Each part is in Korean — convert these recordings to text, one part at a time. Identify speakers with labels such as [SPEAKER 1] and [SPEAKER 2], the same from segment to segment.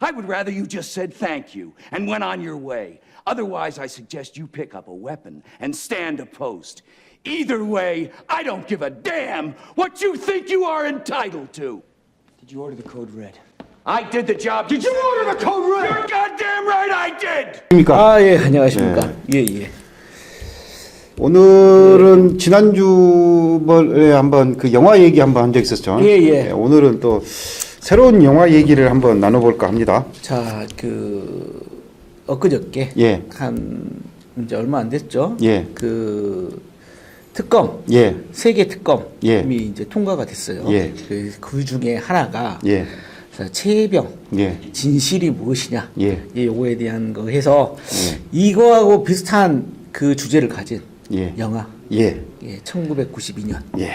[SPEAKER 1] I would rather you just said thank you and went on your way. Otherwise, I suggest you pick up a weapon and stand a post. Either way, I don't give a damn what you think you are entitled to.
[SPEAKER 2] Did you order the code red?
[SPEAKER 1] I did the job. Did you order the code red? You're goddamn right I did.
[SPEAKER 3] 아, 예, 안녕하십니까. 예, 예.
[SPEAKER 4] 오늘은 지난주에 한번 그 영화 얘기 한번 한 적 있었죠.
[SPEAKER 3] 예, 예.
[SPEAKER 4] 오늘은 또 새로운 영화 얘기를 한번 나눠볼까 합니다.
[SPEAKER 3] 자, 그, 엊그저께.
[SPEAKER 4] 예.
[SPEAKER 3] 한, 이제 얼마 안 됐죠?
[SPEAKER 4] 예.
[SPEAKER 3] 그, 특검.
[SPEAKER 4] 예,
[SPEAKER 3] 세계 특검이
[SPEAKER 4] 예.
[SPEAKER 3] 이제 통과가 됐어요.
[SPEAKER 4] 예.
[SPEAKER 3] 그, 그 중에 하나가.
[SPEAKER 4] 예,
[SPEAKER 3] 자, 최혜병.
[SPEAKER 4] 예,
[SPEAKER 3] 진실이 무엇이냐.
[SPEAKER 4] 예.
[SPEAKER 3] 이 요거에 대한 거 해서.
[SPEAKER 4] 예.
[SPEAKER 3] 이거하고 비슷한 그 주제를 가진.
[SPEAKER 4] 예.
[SPEAKER 3] 영화.
[SPEAKER 4] 예,
[SPEAKER 3] 예, 1992년.
[SPEAKER 4] 예.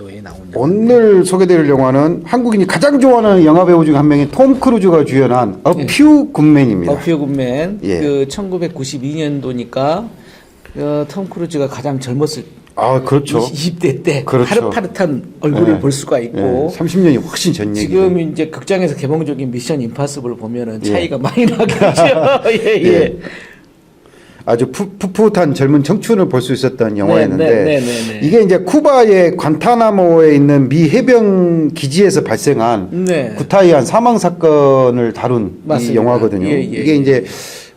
[SPEAKER 3] 도에 나온 영화.
[SPEAKER 4] 오늘 소개드릴 영화는 한국인이 가장 좋아하는 영화 배우 중 한 명인 톰 크루즈가 주연한 Few Good Men입니다.
[SPEAKER 3] 버피어 굿맨
[SPEAKER 4] 예.
[SPEAKER 3] 그 1992년도니까 어, 톰 크루즈가 가장 젊었을
[SPEAKER 4] 아, 그렇죠.
[SPEAKER 3] 20대 때
[SPEAKER 4] 그렇죠.
[SPEAKER 3] 파릇파릇한 얼굴을
[SPEAKER 4] 예.
[SPEAKER 3] 볼 수가 있고
[SPEAKER 4] 예, 30년이 훨씬 전 얘기죠.
[SPEAKER 3] 지금 이제 극장에서 개봉적인 미션 임파서블 보면은
[SPEAKER 4] 예.
[SPEAKER 3] 차이가 많이 나겠죠. 예, 예.
[SPEAKER 4] 예. 아주 푸, 풋풋한 젊은 청춘을 볼 수 있었던 영화였는데
[SPEAKER 3] 네, 네, 네, 네.
[SPEAKER 4] 이게 이제 쿠바의 관타나모에 있는 미 해병 기지에서 발생한
[SPEAKER 3] 네.
[SPEAKER 4] 구타이한 사망 사건을 다룬
[SPEAKER 3] 맞습니다.
[SPEAKER 4] 이 영화거든요.
[SPEAKER 3] 예, 예,
[SPEAKER 4] 이게
[SPEAKER 3] 예.
[SPEAKER 4] 이제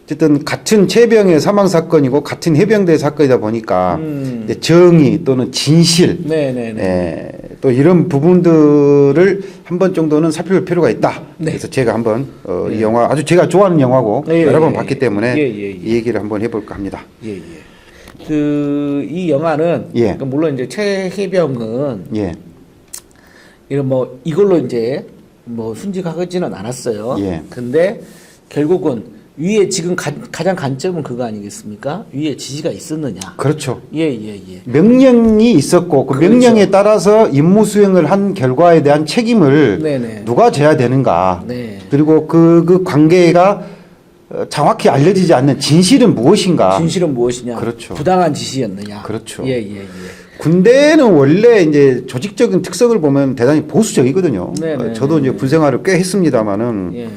[SPEAKER 4] 어쨌든 같은 체병의 사망 사건이고 같은 해병대 사건이다 보니까
[SPEAKER 3] 음.
[SPEAKER 4] 이제 정의 또는 진실
[SPEAKER 3] 네, 네, 네.
[SPEAKER 4] 예, 또 이런 부분들을 한 번 정도는 살펴볼 필요가 있다.
[SPEAKER 3] 네.
[SPEAKER 4] 그래서 제가 한번 어, 이 영화 아주 제가 좋아하는 영화고
[SPEAKER 3] 예,
[SPEAKER 4] 여러
[SPEAKER 3] 예,
[SPEAKER 4] 번
[SPEAKER 3] 예.
[SPEAKER 4] 봤기 때문에
[SPEAKER 3] 예, 예, 예.
[SPEAKER 4] 이 얘기를 한번 해볼까 합니다.
[SPEAKER 3] 예, 예. 그 이 영화는
[SPEAKER 4] 예.
[SPEAKER 3] 그러니까 물론 이제 최혜병은
[SPEAKER 4] 예,
[SPEAKER 3] 이런 뭐 이걸로 이제 뭐 순직하지는 않았어요.
[SPEAKER 4] 예.
[SPEAKER 3] 근데 결국은 위에 지금 가, 장 관점은 그거 아니겠습니까? 위에 지시가 있었느냐?
[SPEAKER 4] 그렇죠.
[SPEAKER 3] 예, 예, 예.
[SPEAKER 4] 명령이 있었고 그
[SPEAKER 3] 그렇죠.
[SPEAKER 4] 명령에 따라서 임무 수행을 한 결과에 대한 책임을
[SPEAKER 3] 네네.
[SPEAKER 4] 누가 져야 되는가?
[SPEAKER 3] 네.
[SPEAKER 4] 그리고 그, 그 관계가 어, 정확히 알려지지 않는 진실은 무엇인가?
[SPEAKER 3] 진실은 무엇이냐?
[SPEAKER 4] 그렇죠.
[SPEAKER 3] 부당한 지시였느냐?
[SPEAKER 4] 그렇죠.
[SPEAKER 3] 예, 예, 예.
[SPEAKER 4] 군대는 원래 이제 조직적인 특성을 보면 대단히 보수적이거든요.
[SPEAKER 3] 네네.
[SPEAKER 4] 어, 저도 이제 군 생활을 꽤 했습니다만은
[SPEAKER 3] 예.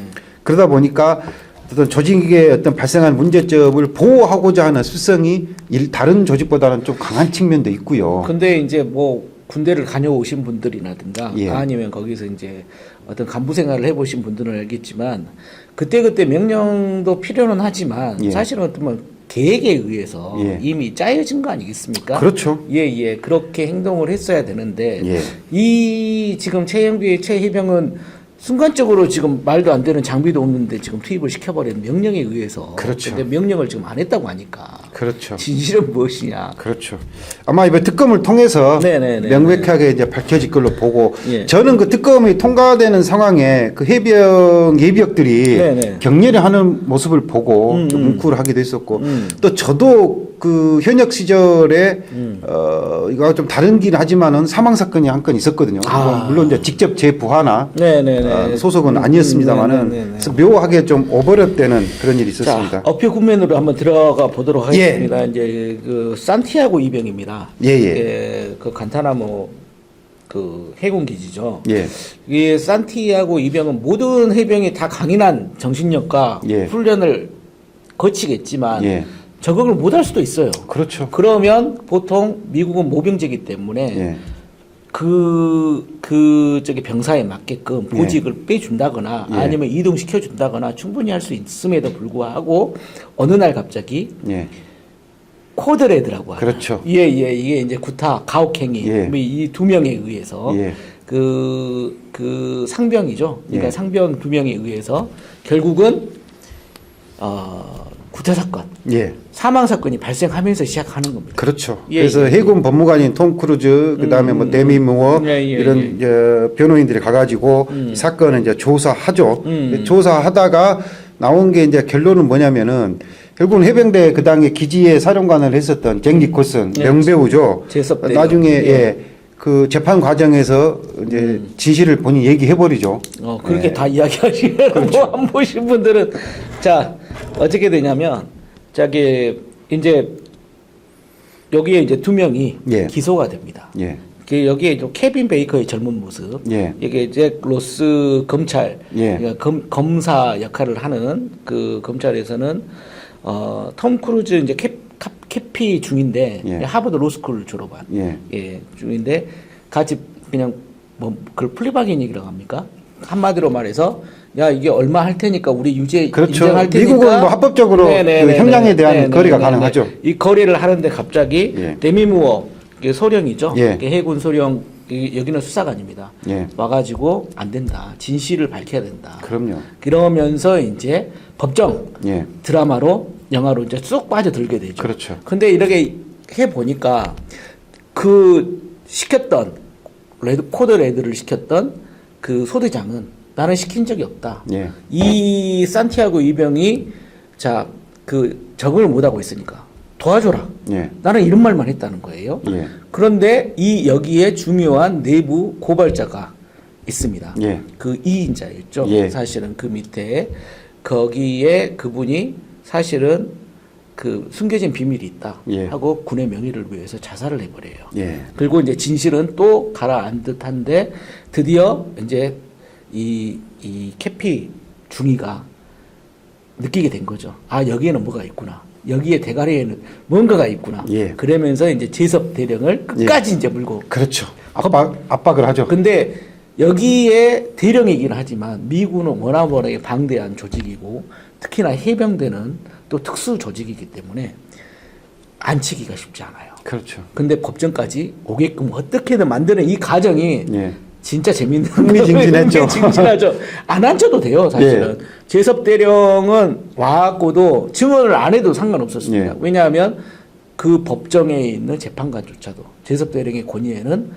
[SPEAKER 4] 그러다 보니까 어떤 조직의 어떤 발생한 문제점을 보호하고자 하는 습성이 일, 다른 조직보다는 좀 강한 측면도 있고요.
[SPEAKER 3] 근데 이제 뭐 군대를 다녀오신 분들이라든가
[SPEAKER 4] 예.
[SPEAKER 3] 아니면 거기서 이제 어떤 간부 생활을 해보신 분들은 알겠지만 그때그때 명령도 필요는 하지만
[SPEAKER 4] 예.
[SPEAKER 3] 사실은 어떤 뭐 계획에 의해서
[SPEAKER 4] 예.
[SPEAKER 3] 이미 짜여진 거 아니겠습니까?
[SPEAKER 4] 그렇죠.
[SPEAKER 3] 예, 예. 그렇게 행동을 했어야 되는데
[SPEAKER 4] 예.
[SPEAKER 3] 이 지금 최영규의 최희병은 순간적으로 지금 말도 안 되는 장비도 없는데 지금 투입을 시켜버린 명령에 의해서
[SPEAKER 4] 그렇죠.
[SPEAKER 3] 근데 명령을 지금 안 했다고 하니까
[SPEAKER 4] 그렇죠.
[SPEAKER 3] 진실은 무엇이냐?
[SPEAKER 4] 그렇죠. 아마 이번 특검을 통해서
[SPEAKER 3] 네네네.
[SPEAKER 4] 명백하게 이제 밝혀질 걸로 보고
[SPEAKER 3] 예.
[SPEAKER 4] 저는 그 특검이 통과되는 상황에 그 해병 예비역들이
[SPEAKER 3] 네네.
[SPEAKER 4] 격렬히 하는 모습을 보고
[SPEAKER 3] 음,
[SPEAKER 4] 좀
[SPEAKER 3] 음.
[SPEAKER 4] 뭉클하기도 했었고
[SPEAKER 3] 음.
[SPEAKER 4] 또 저도 그 현역 시절에
[SPEAKER 3] 음.
[SPEAKER 4] 어 이거 좀 다른긴 하지만은 사망 사건이 한 건 있었거든요.
[SPEAKER 3] 아.
[SPEAKER 4] 물론 이제 직접 제 부하나
[SPEAKER 3] 네네네.
[SPEAKER 4] 어, 소속은
[SPEAKER 3] 음,
[SPEAKER 4] 아니었습니다만은
[SPEAKER 3] 네네네.
[SPEAKER 4] 그래서 묘하게 좀 오버랩되는 그런 일이 있었습니다.
[SPEAKER 3] 자, 어표 국면으로 한번 들어가 보도록 하겠습니다. 이제 그 산티아고 이병입니다.
[SPEAKER 4] 예, 예.
[SPEAKER 3] 예, 그 간타나모 그 해군 기지죠.
[SPEAKER 4] 예.
[SPEAKER 3] 이 산티아고 이병은 모든 해병이 다 강인한 정신력과
[SPEAKER 4] 예.
[SPEAKER 3] 훈련을 거치겠지만
[SPEAKER 4] 예.
[SPEAKER 3] 적응을 못 할 수도 있어요.
[SPEAKER 4] 그렇죠.
[SPEAKER 3] 그러면 보통 미국은 모병제이기 때문에
[SPEAKER 4] 예.
[SPEAKER 3] 그, 그, 저기 병사에 맞게끔 보직을 빼준다거나
[SPEAKER 4] 예.
[SPEAKER 3] 아니면 이동시켜준다거나 충분히 할 수 있음에도 불구하고 어느 날 갑자기
[SPEAKER 4] 예.
[SPEAKER 3] 코드레드라고 하죠.
[SPEAKER 4] 그렇죠.
[SPEAKER 3] 예, 예, 이게 이제 구타, 가혹행위,
[SPEAKER 4] 예.
[SPEAKER 3] 이두 명에 의해서
[SPEAKER 4] 예.
[SPEAKER 3] 그, 그 상병이죠. 그러니까
[SPEAKER 4] 예.
[SPEAKER 3] 상병 두 명에 의해서 결국은, 어, 구타 사건,
[SPEAKER 4] 예.
[SPEAKER 3] 사망 사건이 발생하면서 시작하는 겁니다.
[SPEAKER 4] 그렇죠.
[SPEAKER 3] 예,
[SPEAKER 4] 그래서
[SPEAKER 3] 예,
[SPEAKER 4] 해군 법무관인 톰 크루즈, 그 다음에 뭐 데미 무어
[SPEAKER 3] 예, 예,
[SPEAKER 4] 이런
[SPEAKER 3] 예.
[SPEAKER 4] 변호인들이 가가지고 이 사건을 이제 조사하죠.
[SPEAKER 3] 음.
[SPEAKER 4] 조사하다가 나온 게 이제 결론은 뭐냐면은 결국은 해병대 그 당에 기지에 사령관을 했었던 잭 니콜슨
[SPEAKER 3] 예.
[SPEAKER 4] 명배우죠.
[SPEAKER 3] 제섭대요.
[SPEAKER 4] 나중에
[SPEAKER 3] 예.
[SPEAKER 4] 예. 그 재판 과정에서 이제 진실을 본인이 얘기해 버리죠.
[SPEAKER 3] 어, 그렇게
[SPEAKER 4] 네.
[SPEAKER 3] 다 이야기하시면
[SPEAKER 4] 그렇죠.
[SPEAKER 3] 뭐안 보신 분들은 자 어떻게 되냐면 저기 이제 여기에 이제 두 명이
[SPEAKER 4] 예.
[SPEAKER 3] 기소가 됩니다.
[SPEAKER 4] 예.
[SPEAKER 3] 그 여기에 또 케빈 베이커의 젊은 모습.
[SPEAKER 4] 예.
[SPEAKER 3] 이게 잭 로스 검찰,
[SPEAKER 4] 예.
[SPEAKER 3] 그러니까 검, 검사 역할을 하는 그 검찰에서는 어, 톰 크루즈 이제 캐, 카- 캐피 중인데
[SPEAKER 4] 예.
[SPEAKER 3] 하버드 로스쿨 졸업한
[SPEAKER 4] 예.
[SPEAKER 3] 예, 중인데 같이 그냥 뭐 그걸 플리바긴 얘기라고 합니까? 한마디로 말해서 야 이게 얼마 할 테니까 우리 유죄
[SPEAKER 4] 그렇죠.
[SPEAKER 3] 인정할 테니까
[SPEAKER 4] 미국은 뭐 합법적으로 그 형량에 대한 거래가 가능하죠.
[SPEAKER 3] 이 거래를 하는데 갑자기
[SPEAKER 4] 예.
[SPEAKER 3] 데미 무어 이게 소령이죠.
[SPEAKER 4] 예.
[SPEAKER 3] 이게 해군 소령 이- 여기는 수사관입니다.
[SPEAKER 4] 예.
[SPEAKER 3] 와가지고 안 된다. 진실을 밝혀야 된다.
[SPEAKER 4] 그럼요.
[SPEAKER 3] 그러면서 이제 법정
[SPEAKER 4] 예.
[SPEAKER 3] 드라마로 영화로 이제 쑥 빠져들게 되죠.
[SPEAKER 4] 그렇죠.
[SPEAKER 3] 근데 이렇게 해 보니까 그 시켰던 레드 코드 레드를 시켰던 그 소대장은 나는 시킨 적이 없다.
[SPEAKER 4] 예.
[SPEAKER 3] 이 산티아고 이병이 자 그 적응을 못 하고 있으니까 도와줘라.
[SPEAKER 4] 예.
[SPEAKER 3] 나는 이런 말만 했다는 거예요.
[SPEAKER 4] 예.
[SPEAKER 3] 그런데 이 여기에 중요한 내부 고발자가 있습니다.
[SPEAKER 4] 예.
[SPEAKER 3] 그 이인자였죠.
[SPEAKER 4] 예.
[SPEAKER 3] 사실은 그 밑에 거기에 그분이 사실은 그 숨겨진 비밀이 있다
[SPEAKER 4] 예.
[SPEAKER 3] 하고 군의 명예를 위해서 자살을 해버려요.
[SPEAKER 4] 예.
[SPEAKER 3] 그리고 이제 진실은 또 가라앉 듯 한데 드디어 이제 이, 이 캐피 중이가 느끼게 된 거죠. 아 여기에는 뭐가 있구나. 여기에 대가리에는 뭔가가 있구나.
[SPEAKER 4] 예.
[SPEAKER 3] 그러면서 이제 제섭 대령을 끝까지 이제 물고.
[SPEAKER 4] 그렇죠. 압박 압박을 하죠.
[SPEAKER 3] 근데 여기에 대령이긴 하지만 미군은 워낙 워낙에 방대한 조직이고 특히나 해병대는 또 특수 조직이기 때문에 안치기가 쉽지 않아요.
[SPEAKER 4] 그렇죠.
[SPEAKER 3] 근데 법정까지 오게끔 어떻게든 만드는 이 과정이
[SPEAKER 4] 예.
[SPEAKER 3] 진짜 재밌는
[SPEAKER 4] 흥미진진했죠.
[SPEAKER 3] 흥미진진하죠. 안 앉혀도 돼요, 사실은.
[SPEAKER 4] 예.
[SPEAKER 3] 제섭 대령은 와갖고도 증언을 안 해도 상관없었습니다.
[SPEAKER 4] 예.
[SPEAKER 3] 왜냐하면 그 법정에 있는 재판관조차도 제섭 대령의 권위에는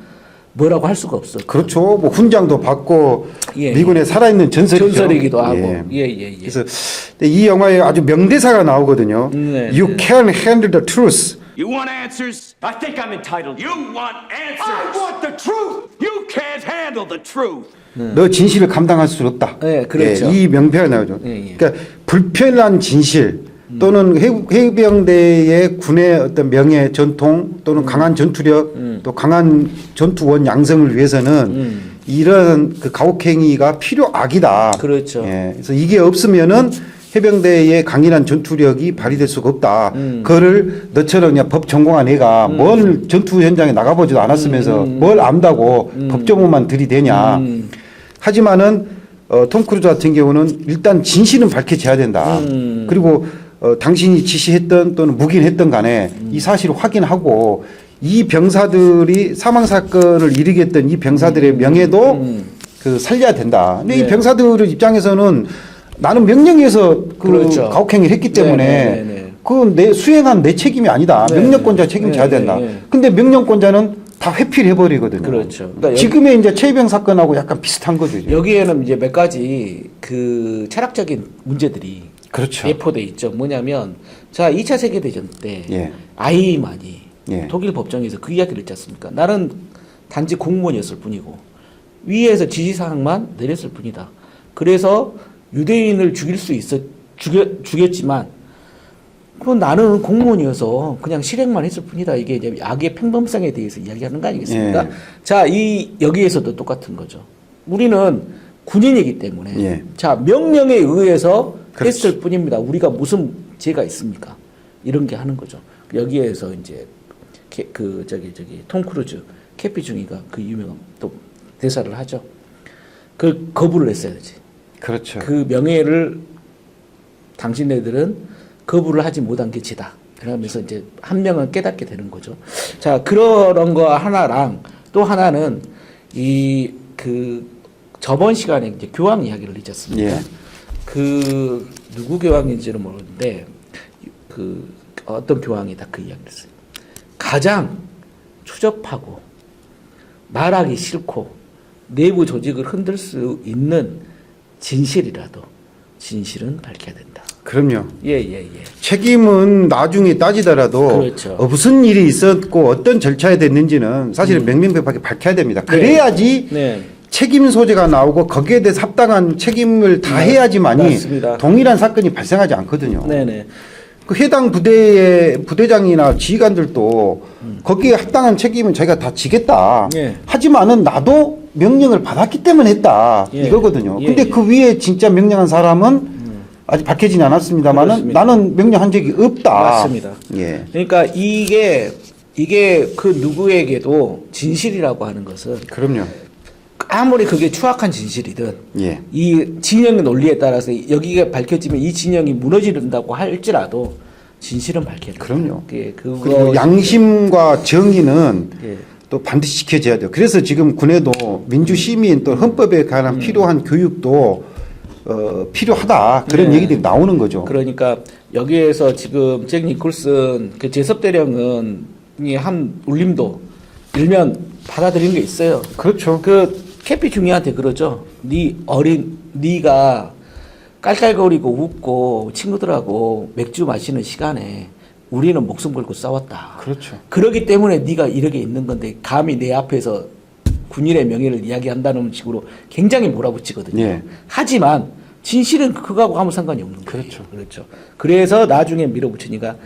[SPEAKER 3] 뭐라고 할 수가 없었죠.
[SPEAKER 4] 그렇죠. 뭐 훈장도 받고
[SPEAKER 3] 예.
[SPEAKER 4] 미군의 살아있는 전설이죠.
[SPEAKER 3] 전설이기도 하고.
[SPEAKER 4] 예.
[SPEAKER 3] 예, 예, 예.
[SPEAKER 4] 그래서 이 영화에 아주 명대사가 나오거든요.
[SPEAKER 3] 네,
[SPEAKER 4] you can handle the truth.
[SPEAKER 1] You want answers?
[SPEAKER 2] I think I'm entitled.
[SPEAKER 1] You want answers? I want the truth! You can't handle the truth!
[SPEAKER 4] 너 진실을 감당할 수 없다.
[SPEAKER 3] 네, 그렇죠.
[SPEAKER 4] 예, 이 명패가 나오죠.
[SPEAKER 3] 예, 예.
[SPEAKER 4] 그러니까 불편한 진실 또는 해, 해병대의 군의 어떤 명예, 전통 또는 강한 전투력 또 강한 전투원 양성을 위해서는 이런 그 가혹행위가 필요악이다.
[SPEAKER 3] 그렇죠.
[SPEAKER 4] 예, 그래서 이게 없으면은 해병대의 강인한 전투력이 발휘될 수가 없다. 그거를 너처럼 그냥 법 전공한 애가 뭘 전투 현장에 나가보지도 않았으면서 뭘 안다고 법조문만 들이대냐. 하지만은 어, 톰 크루즈 같은 경우는 일단 진실은 밝혀져야 된다. 그리고 어, 당신이 지시했던 또는 묵인했던 간에 이 사실을 확인하고 이 병사들이 사망 사건을 일으게 했던 이 병사들의 명예도 그 살려야 된다. 근데 이
[SPEAKER 3] 네.
[SPEAKER 4] 병사들 입장에서는 나는 명령에서 그
[SPEAKER 3] 그렇죠.
[SPEAKER 4] 가혹행위를 했기 때문에
[SPEAKER 3] 네, 네, 네, 네.
[SPEAKER 4] 그건 내 수행한 내 책임이 아니다.
[SPEAKER 3] 네,
[SPEAKER 4] 명령권자
[SPEAKER 3] 네.
[SPEAKER 4] 책임져야
[SPEAKER 3] 네,
[SPEAKER 4] 된다.
[SPEAKER 3] 네, 네.
[SPEAKER 4] 근데 명령권자는 다 회피를 해버리거든요.
[SPEAKER 3] 그렇죠. 그러니까
[SPEAKER 4] 지금의 이제 최병 사건하고 약간 비슷한 거죠.
[SPEAKER 3] 여기에는 이제 몇 가지 그 철학적인 문제들이
[SPEAKER 4] 그렇죠.
[SPEAKER 3] 내포돼 있죠. 뭐냐면 자 2차 세계 대전 때
[SPEAKER 4] 예.
[SPEAKER 3] 아이만이
[SPEAKER 4] 예.
[SPEAKER 3] 독일 법정에서 그 이야기를 했지 않습니까? 나는 단지 공무원이었을 뿐이고 위에서 지시사항만 내렸을 뿐이다. 그래서 유대인을 죽일 수 있어 죽여, 죽였지만 그건 나는 공무원이어서 그냥 실행만 했을 뿐이다. 이게 이제 악의 평범성에 대해서 이야기하는 거 아니겠습니까?
[SPEAKER 4] 예.
[SPEAKER 3] 자, 이 여기에서도 똑같은 거죠. 우리는 군인이기 때문에
[SPEAKER 4] 예.
[SPEAKER 3] 자 명령에 의해서
[SPEAKER 4] 그렇죠.
[SPEAKER 3] 했을 뿐입니다. 우리가 무슨 죄가 있습니까? 이런 게 하는 거죠. 여기에서 이제 캐- 그 저기 저기 톰 크루즈 캐피 중이가 그 유명한 또 대사를 하죠. 그 거부를 했어야지.
[SPEAKER 4] 그렇죠.
[SPEAKER 3] 그 명예를 당신네들은 거부를 하지 못한 게 지다. 그러면서 이제 한 명은 깨닫게 되는 거죠. 자, 그런 거 하나랑 또 하나는 이 그 저번 시간에 이제 교황 이야기를 잊었습니다.
[SPEAKER 4] 예.
[SPEAKER 3] 그 누구 교황인지는 모르는데 그 어떤 교황이 다 그 이야기를 했어요. 가장 추접하고 말하기 싫고 내부 조직을 흔들 수 있는 진실이라도 진실은 밝혀야 된다.
[SPEAKER 4] 그럼요.
[SPEAKER 3] 예, 예, 예.
[SPEAKER 4] 책임은 나중에 따지더라도
[SPEAKER 3] 그렇죠.
[SPEAKER 4] 어, 무슨 일이 있었고 어떤 절차에 됐는지는 사실은 명명백백하게 밝혀야 됩니다. 그래야지
[SPEAKER 3] 음. 네.
[SPEAKER 4] 책임 소재가 나오고 거기에 대해서 합당한 책임을 다 해야지만이
[SPEAKER 3] 네, 맞습니다.
[SPEAKER 4] 동일한 사건이 발생하지 않거든요.
[SPEAKER 3] 네네.
[SPEAKER 4] 그 해당 부대의 부대장이나 지휘관들도 거기에 합당한 책임은 자기가 다 지겠다.
[SPEAKER 3] 예.
[SPEAKER 4] 하지만은 나도 명령을 받았기 때문에 했다.
[SPEAKER 3] 예.
[SPEAKER 4] 이거거든요.
[SPEAKER 3] 예,
[SPEAKER 4] 근데
[SPEAKER 3] 예.
[SPEAKER 4] 그 위에 진짜 명령한 사람은 아직 밝혀지지 않았습니다만은
[SPEAKER 3] 그렇습니다.
[SPEAKER 4] 나는 명령한 적이 없다.
[SPEAKER 3] 맞습니다.
[SPEAKER 4] 예.
[SPEAKER 3] 그러니까 이게 이게 그 누구에게도 진실이라고 하는 것은
[SPEAKER 4] 그럼요.
[SPEAKER 3] 아무리 그게 추악한 진실이든
[SPEAKER 4] 예.
[SPEAKER 3] 이 진영의 논리에 따라서 여기가 밝혀지면 이 진영이 무너진다고 할지라도 진실은 밝혀야 돼요.
[SPEAKER 4] 그럼요.
[SPEAKER 3] 예,
[SPEAKER 4] 그리고 양심과 정의는
[SPEAKER 3] 예.
[SPEAKER 4] 또 반드시 지켜져야 돼요. 그래서 지금 군에도 민주 시민 또 헌법에 관한
[SPEAKER 3] 음.
[SPEAKER 4] 필요한 교육도 어, 필요하다 그런
[SPEAKER 3] 네.
[SPEAKER 4] 얘기들이 나오는 거죠.
[SPEAKER 3] 그러니까 여기에서 지금 잭 니콜슨 그 제섭 대령은 이한 울림도 일면 받아들인 게 있어요.
[SPEAKER 4] 그렇죠.
[SPEAKER 3] 그 캐피 중이한테 그러죠. 네 어린 네가 깔깔거리고 웃고 친구들하고 맥주 마시는 시간에 우리는 목숨 걸고 싸웠다.
[SPEAKER 4] 그렇죠.
[SPEAKER 3] 그러기 때문에 네가 이렇게 있는 건데 감히 내 앞에서 군인의 명예를 이야기한다는 식으로 굉장히 몰아붙이거든요.
[SPEAKER 4] 예.
[SPEAKER 3] 하지만 진실은 그거하고 아무 상관이 없는 거예요.
[SPEAKER 4] 그렇죠.
[SPEAKER 3] 그렇죠. 그래서 나중에 밀어붙이니까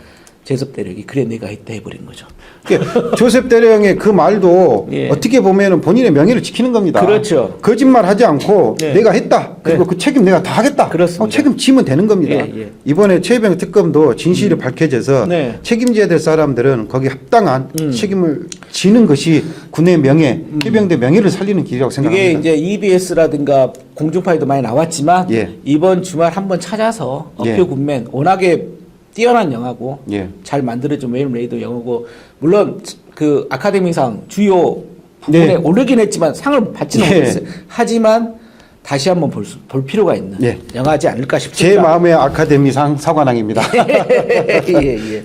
[SPEAKER 3] 제섭 대령이 그래 내가 했다 해버린 거죠.
[SPEAKER 4] 그러니까 조셉 대령의 그 말도
[SPEAKER 3] 예.
[SPEAKER 4] 어떻게 보면은 본인의 명예를 지키는 겁니다.
[SPEAKER 3] 그렇죠.
[SPEAKER 4] 거짓말 하지 않고
[SPEAKER 3] 네.
[SPEAKER 4] 내가 했다. 그리고
[SPEAKER 3] 네.
[SPEAKER 4] 그 책임 내가 다 하겠다.
[SPEAKER 3] 그렇습니다.
[SPEAKER 4] 어, 책임지면 되는 겁니다.
[SPEAKER 3] 예, 예.
[SPEAKER 4] 이번에 최병 특검도 진실이 밝혀져서
[SPEAKER 3] 네.
[SPEAKER 4] 책임져야 될 사람들은 거기 합당한
[SPEAKER 3] 음.
[SPEAKER 4] 책임을 지는 것이 군의 명예, 해병대 명예를 살리는 길이라고
[SPEAKER 3] 이게
[SPEAKER 4] 생각합니다.
[SPEAKER 3] 이제 EBS라든가 공중파에도 많이 나왔지만
[SPEAKER 4] 예.
[SPEAKER 3] 이번 주말 한번 찾아서
[SPEAKER 4] 예.
[SPEAKER 3] 어표 군맨 워낙에 뛰어난 영화고
[SPEAKER 4] 예.
[SPEAKER 3] 잘 만들어진 웨임 레이더 영화고 물론 그 아카데미상 주요 부분에
[SPEAKER 4] 네.
[SPEAKER 3] 오르긴 했지만 상을 받지는
[SPEAKER 4] 예.
[SPEAKER 3] 못했어요. 하지만 다시 한번 볼, 수- 볼 필요가 있는
[SPEAKER 4] 예.
[SPEAKER 3] 영화지 않을까
[SPEAKER 4] 제
[SPEAKER 3] 싶습니다.
[SPEAKER 4] 마음의 아카데미상 사관왕입니다.
[SPEAKER 3] 예, 예.